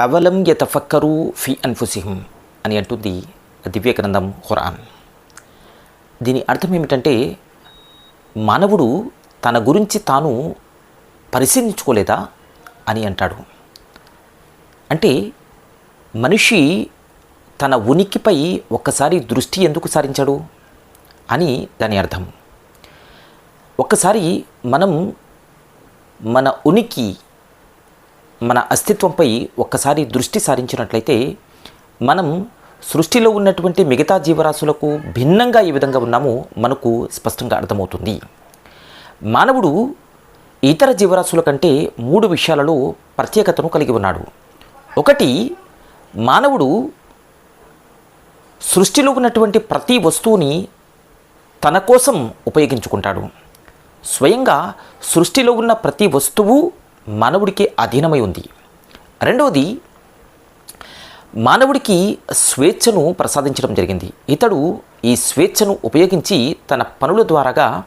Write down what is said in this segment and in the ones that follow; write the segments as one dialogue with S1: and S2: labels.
S1: అవలం యతఫక్కరు fee అన్ఫుసిహిం అని అంటుంది దివ్య గ్రంథం ఖురాన్ దీని అర్థం ఏమిటంటే మానవుడు తన గురించి తాను పరిశీలించుకోలేదా అని అంటాడు అంటే మనిషి తన ఉనికిపై ఒక్కసారి దృష్టి ఎందుకు సారించాడు అని దాని అర్థం ఒక్కసారి మనం మన ఉనికి మన అస్తిత్వంపై ఒక్కసారి దృష్టి సారించినట్లయితే మనం సృష్టిలో ఉన్నటువంటి మిగతా జీవరాశులకు భిన్నంగా ఏ విధంగా ఉన్నామో మనకు స్పష్టంగా అర్థమవుతుంది. మానవుడు ఇతర జీవరాశుల కంటే మూడు విషయాలలో ప్రత్యేకతను కలిగి ఉన్నాడు. ఒకటి మానవుడు సృష్టిలో ఉన్నటువంటి ప్రతి వస్తువుని తన కోసం ఉపయోగించుకుంటాడు. స్వయంగా సృష్టిలో ఉన్న ప్రతి వస్తువు మానవుడికి అధీనమై ఉంది. రెండవది మానవుడికి స్వేచ్ఛను ప్రసాదించడం జరిగింది. ఇతడు ఈ స్వేచ్ఛను ఉపయోగించి తన పనుల ద్వారాగా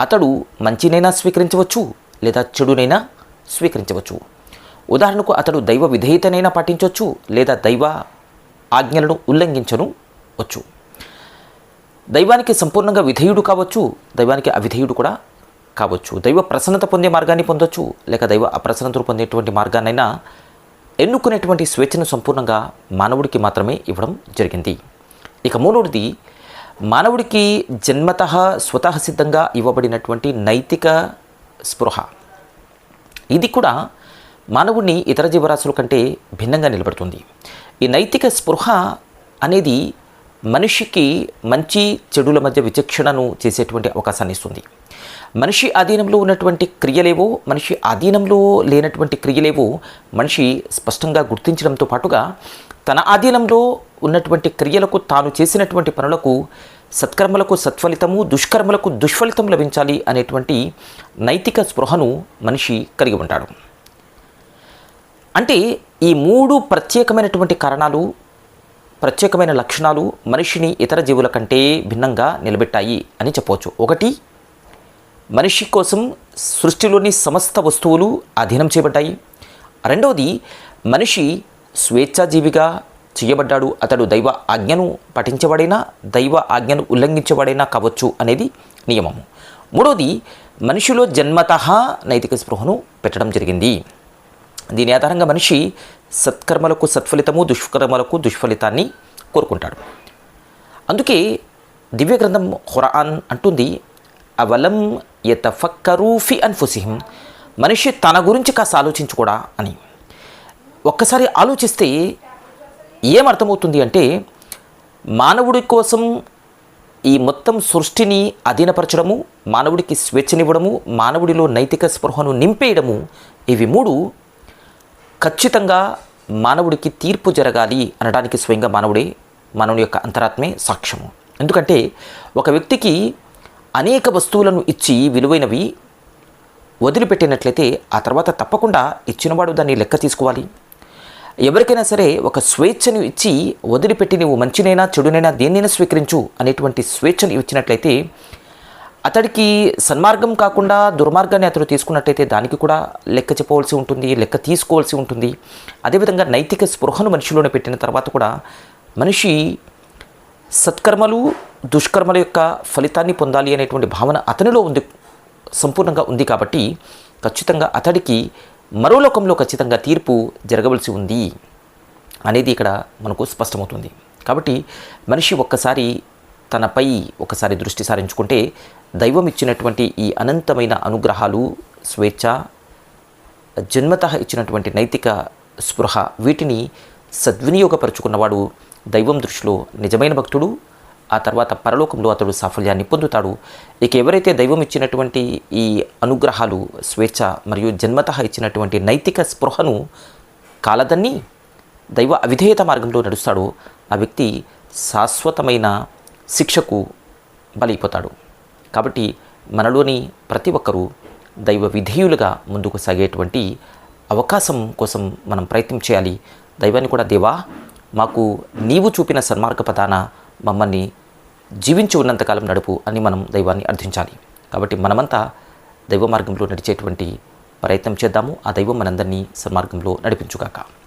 S1: అతడు మంచినైనా స్వీకరించవచ్చు లేదా చెడునైనా స్వీకరించవచ్చు. ఉదాహరణకు అతడు దైవ విధేయతనైనా పాటించవచ్చు లేదా దైవ ఆజ్ఞలను ఉల్లంఘించను వచ్చు. దైవానికి సంపూర్ణంగా విధేయుడు కావచ్చు దైవానికి అవిధేయుడు కూడా కావచ్చు. దైవ ప్రసన్నత పొందే మార్గాన్ని పొందొచ్చు లేక దైవ అప్రసన్నతలు పొందేటువంటి మార్గాన్నైనా ఎన్నుకునేటువంటి స్వేచ్ఛను సంపూర్ణంగా మానవుడికి మాత్రమే ఇవ్వడం జరిగింది. ఇక మూడవది మానవుడికి జన్మత స్వతః సిద్ధంగా ఇవ్వబడినటువంటి నైతిక స్పృహ. ఇది కూడా మానవుడిని ఇతర జీవరాశుల కంటే భిన్నంగా నిలబడుతుంది. ఈ నైతిక స్పృహ అనేది మనిషికి మంచి చెడుల మధ్య విచక్షణను చేసేటువంటి అవకాశాన్ని ఇస్తుంది. మనిషి అధీనంలో ఉన్నటువంటి క్రియలేవో మనిషి ఆధీనంలో లేనటువంటి క్రియలేవో మనిషి స్పష్టంగా గుర్తించడంతో పాటుగా తన ఆధీనంలో ఉన్నటువంటి క్రియలకు తాను చేసినటువంటి పనులకు సత్కర్మలకు సత్ఫలితము దుష్కర్మలకు దుష్ఫలితం లభించాలి అనేటువంటి నైతిక స్పృహను మనిషి కలిగి ఉంటాడు. అంటే ఈ మూడు ప్రత్యేకమైనటువంటి కారణాలు ప్రత్యేకమైన లక్షణాలు మనిషిని ఇతర జీవుల కంటే భిన్నంగా నిలబెట్టాయి అని చెప్పవచ్చు. ఒకటి మనిషి కోసం సృష్టిలోని సమస్త వస్తువులు అధీనం చేయబడ్డాయి. రెండవది మనిషి స్వేచ్ఛాజీవిగా చేయబడ్డాడు. అతడు దైవ ఆజ్ఞను పఠించబడైనా దైవ ఆజ్ఞను ఉల్లంఘించబడైనా కావచ్చు అనేది నియమము మూడవది మనిషిలో జన్మత నైతిక స్పృహను పెట్టడం జరిగింది. దీని ఆధారంగా మనిషి సత్కర్మలకు సత్ఫలితము దుష్కర్మలకు దుష్ఫలితాన్ని కోరుకుంటాడు. అందుకే దివ్య గ్రంథం ఖురాన్ అంటుంది అవలం యతఫక్కరు ఫి అన్ఫుసిహిం. మనిషి తన గురించి కాస్త ఆలోచించుకోడా అని. ఒక్కసారి ఆలోచిస్తే ఏమర్థమవుతుంది అంటే మానవుడి కోసం ఈ మొత్తం సృష్టిని అధీనపరచడము మానవుడికి స్వేచ్ఛనివ్వడము మానవుడిలో నైతిక స్పృహను నింపేయడము ఇవి మూడు ఖచ్చితంగా మానవుడికి తీర్పు జరగాలి అనడానికి స్వయంగా మానవుడే మానవుని యొక్క అంతరాత్మే సాక్ష్యము. ఎందుకంటే ఒక వ్యక్తికి అనేక వస్తువులను ఇచ్చి విలువైనవి వదిలిపెట్టినట్లయితే ఆ తర్వాత తప్పకుండా ఇచ్చినవాడు దాన్ని లెక్క తీసుకోవాలి. ఎవరికైనా సరే ఒక స్వేచ్ఛను ఇచ్చి వదిలిపెట్టి నువ్వు మంచినైనా చెడునైనా దేన్నైనా స్వీకరించు అనేటువంటి స్వేచ్ఛను ఇచ్చినట్లయితే అతడికి సన్మార్గం కాకుండా దుర్మార్గాన్ని అతడు తీసుకున్నట్టయితే దానికి కూడా లెక్క చెప్పవలసి ఉంటుంది లెక్క తీసుకోవాల్సి ఉంటుంది. అదేవిధంగా నైతిక స్పృహను మనిషిలోనే పెట్టిన తర్వాత కూడా మనిషి సత్కర్మలు దుష్కర్మల యొక్క ఫలితాన్ని పొందాలి అనేటువంటి భావన అతనిలో ఉంది సంపూర్ణంగా ఉంది కాబట్టి ఖచ్చితంగా అతడికి మరో లోకంలో ఖచ్చితంగా తీర్పు జరగవలసి ఉంది అనేది ఇక్కడ మనకు స్పష్టమవుతుంది. కాబట్టి మనిషి ఒక్కసారి తనపై ఒకసారి దృష్టి సారించుకుంటే దైవం ఇచ్చినటువంటి ఈ అనంతమైన అనుగ్రహాలు స్వేచ్ఛ జన్మత ఇచ్చినటువంటి నైతిక స్పృహ వీటిని సద్వినియోగపరుచుకున్నవాడు దైవం దృష్టిలో నిజమైన భక్తుడు ఆ తర్వాత పరలోకంలో అతడు సాఫల్యాన్ని పొందుతాడు. ఇక ఎవరైతే దైవం ఇచ్చినటువంటి ఈ అనుగ్రహాలు స్వేచ్ఛ మరియు జన్మత ఇచ్చినటువంటి నైతిక స్పృహను కాలదన్ని దైవ అవిధేయత మార్గంలో నడుస్తాడో ఆ వ్యక్తి శాశ్వతమైన శిక్షకు బలైపోతాడు. కాబట్టి మనలోని ప్రతి ఒక్కరూ దైవ విధేయులుగా ముందుకు సాగేటువంటి అవకాశం కోసం మనం ప్రయత్నం చేయాలి. దైవాన్ని కూడా దేవా మాకు నీవు చూపిన సన్మార్గ పదాన మమ్మల్ని జీవించి ఉన్నంతకాలం నడుపు అని మనం దైవాన్ని అర్థించాలి. కాబట్టి మనమంతా దైవ మార్గంలో నడిచేటువంటి ప్రయత్నం చేద్దాము. ఆ దైవం మనందరినీ సన్మార్గంలో నడిపించుగాక.